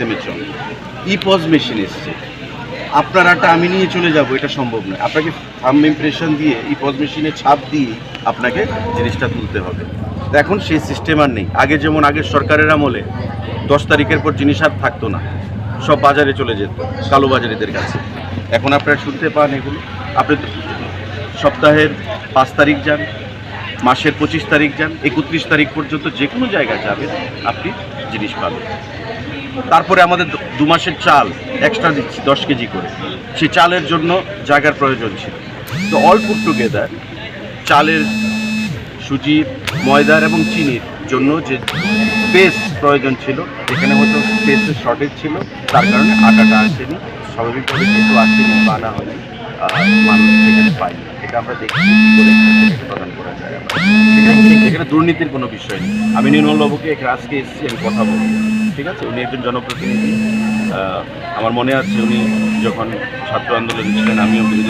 সিস্টেমে চলে ই pause machine এসছে। আপনার আটা আমি নিয়ে চলে যাব, এটা সম্ভব নয়। আপনাকে থাম ইমপ্রেশন দিয়ে ই পজ মেশিনে ছাপ দিয়ে আপনাকে জিনিসটা তুলতে হবে। এখন সেই সিস্টেম আর নেই। আগে যেমন আগের সরকারের আমলে দশ তারিখের পর জিনিস আর থাকতো না, সব বাজারে চলে যেত কালোবাজারিদের কাছে। এখন আপনারা শুনতে পান এগুলো। আপনি সপ্তাহের পাঁচ তারিখ যান, মাসের পঁচিশ তারিখ যান, একত্রিশ তারিখ পর্যন্ত যে কোনো জায়গায় যাবেন, আপনি জিনিস পাবেন। তারপরে আমাদের দু- মাসের চাল এক্সট্রা দিচ্ছি দশ কেজি করে। সেই চালের জন্য জায়গার প্রয়োজন ছিল। তো অল পুট টুগেদার চালের সুজির ময়দার এবং চিনির জন্য যে স্পেস প্রয়োজন ছিল এখানে হয়তো স্পেসের শর্টেজ ছিল তার কারণে আটাটা আসেনি। স্বাভাবিকভাবে যেহেতু আসেনি বা না হলে আহ, মানুষ সেখানে পায়নি। এটা আমরা সেটাকে প্রদান করা যায়। এখানে দুর্নীতির কোনো বিষয় নেই। আমি নির্মল বাবুকে আজকে এসেছি আমি কথা বলব। ঠিক আছে? উনি একজন জনপ্রতিনিধি। আমার মনে আছে উনি যখন ছাত্র আন্দোলন ছিলেন আমিও